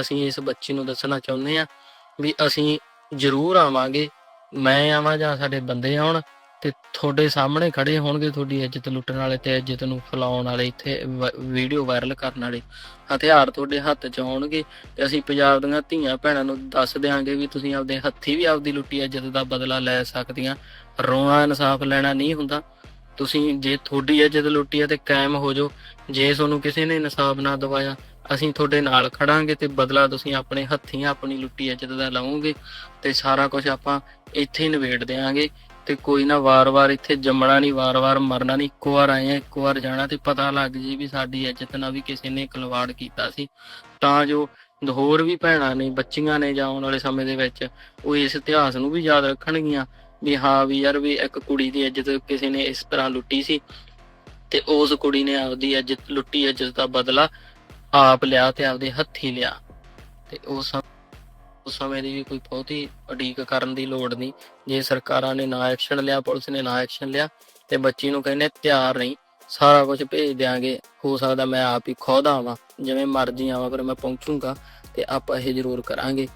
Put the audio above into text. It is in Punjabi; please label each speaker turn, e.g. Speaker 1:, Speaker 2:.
Speaker 1: ਅਸੀਂ ਇਸ ਬੱਚੀ ਨੂੰ ਦੱਸਣਾ ਚਾਹੁੰਦੇ ਆ ਵੀ ਅਸੀਂ ਜ਼ਰੂਰ ਆਵਾਂਗੇ, ਮੈਂ ਆਵਾਂ ਜਾਂ ਸਾਡੇ ਬੰਦੇ ਆਉਣ ਤੇ ਤੁਹਾਡੇ ਸਾਹਮਣੇ ਖੜੇ ਹੋਣਗੇ ਤੁਹਾਡੀ ਇੱਜ਼ਤ ਲੁੱਟਣ ਵਾਲੇ ਤੇ ਇੱਜ਼ਤ ਨੂੰ ਫੈਲਾਉਣ ਵਾਲੇ, ਇੱਥੇ ਵੀਡੀਓ ਵਾਇਰਲ ਕਰਨ ਵਾਲੇ। ਹਥਿਆਰ ਤੁਹਾਡੇ ਹੱਥ 'ਚ ਆਉਣਗੇ ਤੇ ਅਸੀਂ ਪੰਜਾਬ ਦੀਆਂ ਧੀਆਂ ਭੈਣਾਂ ਨੂੰ ਦੱਸ ਦਿਆਂਗੇ ਵੀ ਤੁਸੀਂ ਆਪਦੇ ਹੱਥੀ ਵੀ ਆਪਦੀ ਲੁੱਟੀ ਇੱਜ਼ਤ ਦਾ ਬਦਲਾ ਲੈ ਸਕਦੀਆਂ। ਰੋਣਾ ਇਨਸਾਫ ਲੈਣਾ ਨਹੀਂ ਹੁੰਦਾ। ਤੁਸੀਂ ਜੇ ਤੁਹਾਡੀ ਇੱਜ਼ਤ ਲੁੱਟੀ ਹੈ ਤੇ ਕਾਇਮ ਹੋ ਜਾਓ। ਜੇ ਤੁਹਾਨੂੰ ਕਿਸੇ ਨੇ ਇਨਸਾਫ ਨਾ ਦਵਾਇਆ ਅਸੀਂ ਤੁਹਾਡੇ ਨਾਲ ਖੜਾਂਗੇ ਤੇ ਬਦਲਾ ਤੁਸੀਂ ਆਪਣੇ ਹੱਥੀਂ ਆਪਣੀ ਲੁੱਟੀ ਇੱਜ਼ਤ ਦਾ ਲਾਓਗੇ ਤੇ ਸਾਰਾ ਕੁਝ ਆਪਾਂ ਇੱਥੇ ਹੀ ਨਿਬੇੜ ਦੇਾਂਗੇ ਤੇ ਕੋਈ ਨਾ ਵਾਰ-ਵਾਰ ਇੱਥੇ ਜੰਮਣਾ ਨਹੀਂ, ਵਾਰ-ਵਾਰ ਮਰਨਾ ਨਹੀਂ, ਇੱਕੋ ਵਾਰ ਆਏ ਆ, ਇੱਕੋ ਵਾਰ ਜਾਣਾ ਤੇ ਪਤਾ ਲੱਗ ਜੀ ਵੀ ਸਾਡੀ ਇੱਜ਼ਤ ਨਾਲ ਵੀ ਕਿਸੇ ਨੇ ਖਿਲਵਾੜ ਕੀਤਾ ਸੀ। ਤਾਂ ਜੋ ਹੋਰ ਵੀ ਭੈਣਾਂ ਨੇ, ਬੱਚੀਆਂ ਨੇ ਜਾਂ ਆਉਣ ਵਾਲੇ ਸਮੇਂ ਦੇ ਵਿੱਚ ਉਹ ਇਸ ਇਤਿਹਾਸ ਨੂੰ ਵੀ ਯਾਦ ਰੱਖਣਗੀਆਂ ਵੀ ਹਾਂ ਵੀ ਯਾਰ ਵੀ ਇੱਕ ਕੁੜੀ ਦੀ ਇੱਜ਼ਤ ਕਿਸੇ ਨੇ ਇਸ ਤਰ੍ਹਾਂ ਲੁੱਟੀ ਸੀ ਤੇ ਉਸ ਕੁੜੀ ਨੇ ਆਪਦੀ ਇੱਜ਼ਤ, ਲੁੱਟੀ ਇੱਜ਼ਤ ਦਾ ਬਦਲਾ ਆਪ ਲਿਆ ਤੇ ਆਪਦੇ ਹੱਥੀ ਲਿਆ। ਤੇ ਉਸ ਉਸ ਸਮੇਂ ਦੀ ਵੀ ਕੋਈ ਬਹੁਤੀ ਉਡੀਕ ਕਰਨ ਦੀ ਲੋੜ ਨਹੀਂ। ਜੇ ਸਰਕਾਰਾਂ ਨੇ ਨਾ ਐਕਸ਼ਨ ਲਿਆ, ਪੁਲਿਸ ਨੇ ਨਾ ਐਕਸ਼ਨ ਲਿਆ, ਤੇ ਬੱਚੀ ਨੂੰ ਕਹਿੰਦੇ ਤਿਆਰ ਨਹੀਂ ਸਾਰਾ ਕੁਝ ਭੇਜ ਦਿਆਂਗੇ। ਹੋ ਸਕਦਾ ਮੈਂ ਆਪ ਹੀ ਖੁਦ ਆਵਾਂ। ਜਿਵੇਂ ਮਰਜ਼ੀ ਆਵਾਂ, ਪਰ ਮੈਂ ਪਹੁੰਚੂਗਾ ਤੇ ਆਪਾਂ ਇਹ ਜ਼ਰੂਰ ਕਰਾਂਗੇ।